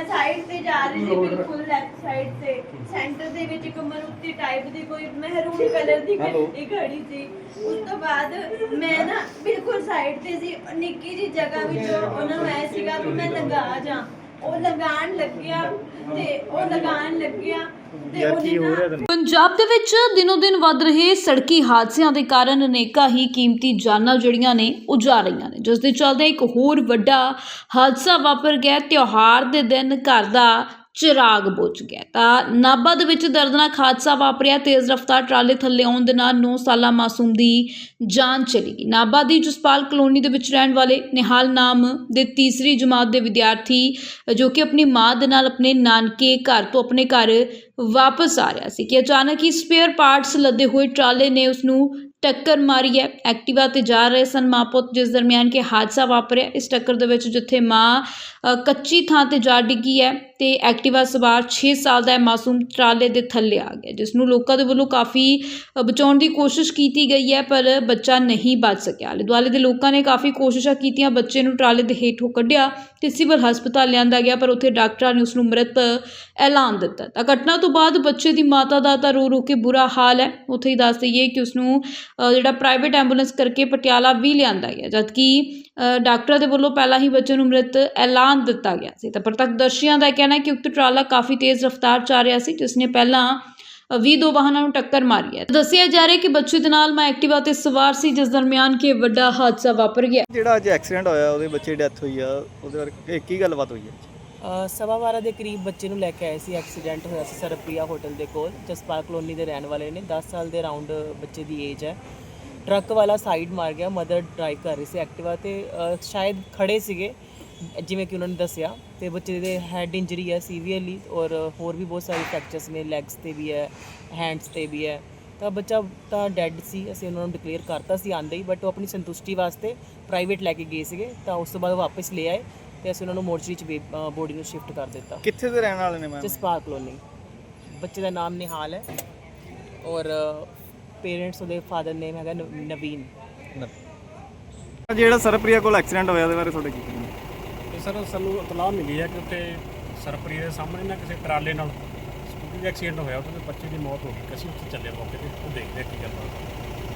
ਮੈਂ ਸਾਈਡ ਤੇ ਜਾ ਰਹੀ ਸੀ ਬਿਲਕੁਲ ਲੈਫਟ ਸਾਈਡ ਤੇ। ਸੈਂਟਰ ਦੇ ਵਿੱਚ ਇੱਕ ਮਰੂਤੀ ਟਾਈਪ ਦੀ ਕੋਈ ਮਹਿਰੂਨ ਕਲਰ ਦੀ ਗੱਡੀ ਖੜੀ ਸੀ। ਉਸ ਤੋਂ ਬਾਅਦ ਮੈਂ ਨਾ ਬਿਲਕੁਲ ਸਾਈਡ ਤੇ ਸੀ। ਨਿੱਕੀ ਜੀ ਜਗ੍ਹਾ ਵਿੱਚੋਂ ਉਹਨਾਂ ਨੂੰ ਐ ਸੀਗਾ ਵੀ ਮੈਂ ਲਗਾ ਜਾ। ਉਹ ਲਗਾਣ ਲੱਗਿਆ ਤੇ ਉਹ ਲਗਾਣ ਲੱਗਿਆ ਤੇ ਉਹਨੇ ਨਾ ਪੰਜਾਬ ਦੇ ਵਿੱਚ ਦਿਨੋ ਦਿਨ ਵੱਧ ਰਹੇ ਸੜਕੀ ਹਾਦਸਿਆਂ ਦੇ ਕਾਰਨ ਅਨੇਕਾਂ ਹੀ ਕੀਮਤੀ ਜਾਨਾਂ ਜਿਹੜੀਆਂ ਨੇ ਉਹ ਜਾ ਰਹੀਆਂ ਨੇ। ਜਿਸ ਦੇ ਚੱਲਦੇ ਇੱਕ ਹੋਰ ਵੱਡਾ ਹਾਦਸਾ ਵਾਪਰ ਗਿਆ। ਤਿਉਹਾਰ ਦੇ ਦਿਨ ਘਰ ਦਾ ਚਿਰਾਗ ਬੁਝ ਗਿਆ। ਤਾਂ ਨਾਭਾ ਦੇ ਵਿੱਚ ਦਰਦਨਾਕ ਹਾਦਸਾ ਵਾਪਰਿਆ, ਤੇਜ਼ ਰਫ਼ਤਾਰ ਟਰਾਲੇ ਥੱਲੇ ਆਉਣ ਦੇ ਨਾਲ 9 ਸਾਲਾ ਮਾਸੂਮ ਦੀ ਜਾਨ ਚਲੀ ਗਈ। ਨਾਭਾ ਦੀ ਜਸਪਾਲ ਕਲੋਨੀ ਦੇ ਵਿੱਚ ਰਹਿਣ ਵਾਲੇ ਨਿਹਾਲ ਨਾਮ ਦੇ ਤੀਸਰੀ ਜਮਾਤ ਦੇ ਵਿਦਿਆਰਥੀ, ਜੋ ਕਿ ਆਪਣੀ ਮਾਂ ਦੇ ਨਾਲ ਆਪਣੇ ਨਾਨਕੇ ਘਰ ਤੋਂ ਆਪਣੇ ਘਰ ਵਾਪਸ ਆ ਰਿਹਾ ਸੀ ਕਿ ਅਚਾਨਕ ਹੀ ਸਪੇਅਰ ਪਾਰਟਸ ਲੱਦੇ ਹੋਏ ਟਰਾਲੇ ਨੇ ਉਸ ਨੂੰ ਟੱਕਰ ਮਾਰੀ ਹੈ। ਐਕਟਿਵਾ ਤੇ ਜਾ ਰਹੇ ਸਨ ਮਾਂ ਪੁੱਤ, ਜਿਸ ਦਰਮਿਆਨ ਕਿ ਹਾਦਸਾ ਵਾਪਰਿਆ। ਇਸ ਟੱਕਰ ਦੇ ਵਿੱਚ ਜਿੱਥੇ ਮਾਂ ਕੱਚੀ ਥਾਂ ਤੇ ਜਾ ਡਿੱਗੀ ਹੈ ਤੇ ਐਕਟਿਵਾ ਸਵਾਰ 6 ਸਾਲ ਦਾ ਮਾਸੂਮ ਟਰਾਲੇ ਦੇ ਥੱਲੇ ਆ ਗਿਆ, ਜਿਸ ਨੂੰ ਲੋਕਾਂ ਦੇ ਵੱਲੋਂ ਕਾਫੀ ਬਚਾਉਣ ਦੀ ਕੋਸ਼ਿਸ਼ ਕੀਤੀ ਗਈ ਹੈ, ਪਰ ਬੱਚਾ ਨਹੀਂ ਬਚ ਸਕਿਆ। ਆਲੇ ਦੁਆਲੇ ਦੇ ਲੋਕਾਂ ਨੇ ਕਾਫੀ ਕੋਸ਼ਿਸ਼ਾਂ ਕੀਤੀਆਂ, ਬੱਚੇ ਨੂੰ ਟਰਾਲੇ ਦੇ ਹੇਠੋਂ ਕੱਢਿਆ ਤੇ ਸਿਵਲ ਹਸਪਤਾਲ ਲਿਆਂਦਾ ਗਿਆ, ਪਰ ਉੱਥੇ ਡਾਕਟਰਾਂ ਨੇ ਉਸ ਨੂੰ ਮ੍ਰਿਤ ਐਲਾਨ ਦਿੱਤਾ। ਤਾਂ ਘਟਨਾ ਤੋਂ ਬਾਅਦ ਬੱਚੇ ਦੀ ਮਾਤਾ ਦਾ ਤਾਂ ਰੋ ਰੋ ਕੇ ਬੁਰਾ ਹਾਲ ਹੈ। ਉੱਥੇ ਹੀ ਦੱਸ ਦਈਏ ਕਿ ਉਸ ਨੂੰ ਜਿਹੜਾ ਪ੍ਰਾਈਵੇਟ ਐਂਬੂਲੈਂਸ ਕਰਕੇ ਪਟਿਆਲਾ ਵੀ ਲਿਆਂਦਾ ਗਿਆ ਜਦਕਿ ਡਾਕਟਰਾਂ ਦੇ ਵੱਲੋਂ ਪਹਿਲਾਂ ਹੀ ਬੱਚੇ ਨੂੰ ਮ੍ਰਿਤ ਐਲਾਨ ਦਿੱਤਾ ਗਿਆ ਸੀ। ਤਾਂ ਪ੍ਰਤੱਖਦਰਸ਼ੀਆਂ ਦਾ ਕਹਿਣਾ ਹੈ ਕਿ ਉਕਤ ਟਰਾਲਾ ਕਾਫੀ ਤੇਜ਼ ਰਫ਼ਤਾਰ 'ਚ ਆ ਰਿਹਾ ਸੀ ਜਿਸ ਨੇ ਪਹਿਲਾਂ ਅ, ਵੀਹ ਦੋ ਵਾਹਨਾਂ ਨੂੰ ਟੱਕਰ ਮਾਰੀ ਹੈ। ਦੱਸਿਆ ਜਾ ਰਿਹਾ ਕਿ ਬੱਚੇ ਦੇ ਨਾਲ ਮੈਂ ਐਕਟਿਵਾ ਤੇ ਸਵਾਰ ਸੀ ਜਿਸ ਦਰਮਿਆਨ ਕਿ ਵੱਡਾ ਹਾਦਸਾ ਵਾਪਰ ਗਿਆ। ਜਿਹੜਾ ਅੱਜ ਐਕਸੀਡੈਂਟ ਹੋਇਆ ਉਹਦੇ ਬੱਚੇ ਦੀ ਡੈਥ ਹੋਈ ਆ ਉਹਦੇ ਬਾਰੇ ਕੀ- ਗੱਲਬਾਤ ਹੋਈ ਹੈ। ਸਵਾ ਬਾਰਾਂ ਦੇ ਕਰੀਬ ਬੱਚੇ ਨੂੰ ਲੈ ਕੇ ਆਏ ਸੀ ਐਕਸੀਡੈਂਟ ਹੋਇਆ ਸੀ ਸਰਪ੍ਰਿਆ ਹੋਟਲ ਦੇ ਕੋਲ ਜਸਪਾਲ ਕਲੋਨੀ ਦੇ ਰਹਿਣ ਵਾਲੇ ਨੇ। 10 ਸਾਲ ਦੇ ਅਰਾਊਂਡ ਬੱਚੇ ਦੀ ਏਜ ਹੈ। ਟਰੱਕ ਵਾਲਾ ਸਾਈਡ ਮਾਰ ਗਿਆ ਮਦਰ ਡਰਾਈਵ ਕਰ ਰਹੀ ਸੀ ਐਕਟਿਵਾ ਤੇ ਅ, ਸ਼ਾਇਦ ਖੜੇ ਸੀਗੇ ਜਿਵੇਂ ਕਿ ਉਹਨਾਂ ਨੇ ਦੱਸਿਆ। ਤੇ ਬੱਚੇ ਦੇ ਹੈਡ ਇੰਜਰੀ ਹੈ ਸੀਵੀਅਰਲੀ ਔਰ ਹੋਰ ਵੀ ਬਹੁਤ ਸਾਰੇ ਫ੍ਰੈਕਚਰਸ ਨੇ ਲੈਗਸ ਤੇ ਵੀ ਹੈ ਹੈਂਡਸ ਤੇ ਵੀ ਹੈ। ਤਾਂ ਬੱਚਾ ਤਾਂ ਡੈੱਡ ਸੀ ਅਸੀਂ ਉਹਨਾਂ ਨੂੰ ਡਿਕਲੇਅਰ ਕਰਤਾ ਸੀ ਆਂਦੇ ਹੀ ਬਟ ਉਹ ਆਪਣੀ ਸੰਤੁਸ਼ਟੀ ਵਾਸਤੇ ਪ੍ਰਾਈਵੇਟ ਲੈ ਕੇ ਗਏ ਸੀਗੇ। ਤਾਂ ਉਸ ਤੋਂ ਬਾਅਦ ਵਾਪਸ ਲੈ ਆਏ। ਤੇ ਅਸੀਂ ਉਹਨਾਂ ਨੂੰ ਮੋਰਚਰੀ ਚ ਬੋਡੀ ਨੂੰ ਸ਼ਿਫਟ ਕਰ ਦਿੱਤਾ। ਕਿੱਥੇ ਦੇ ਰਹਿਣ ਵਾਲੇ ਨੇ ਮੈਮ? ਜਸਪਾਲ ਕਲੋਨੀ। ਬੱਚੇ ਦਾ ਨਾਮ ਨਿਹਾਲ ਹੈ। ਔਰ ਪੇਰੈਂਟਸ ਉਹਦੇ ਫਾਦਰ ਨੇਮ ਹੈਗਾ ਨਵ- ਨਵੀਨ। ਜਿਹੜਾ ਸਰਪ੍ਰਿਆ ਕੋਲ ਐਕਸੀਡੈਂਟ ਹੋਇਆ ਉਹਦੇ ਬਾਰੇ ਤੁਹਾਡੇ ਕੀ ਕਹਿਣਾ? ਤੇ ਸਰ ਸਾਨੂੰ ਇਤਲਾਹ ਮਿਲੀ ਹੈ ਕਿ ਉੱਥੇ ਸਰਪਰੀ ਦੇ ਸਾਹਮਣੇ ਨਾ ਕਿਸੇ ਟਰਾਲੇ ਨਾਲ ਸਕੂਟਰੀ ਦਾ ਐਕਸੀਡੈਂਟ ਹੋਇਆ ਉਹਦੇ ਬੱਚੇ ਦੀ ਮੌਤ ਹੋ ਗਈ। ਅਸੀਂ ਉੱਥੇ ਚੱਲੇ ਮੌਕੇ ਤੇ ਉਹ ਦੇਖਦੇ ਕੀ ਗੱਲ ਬਾਤ।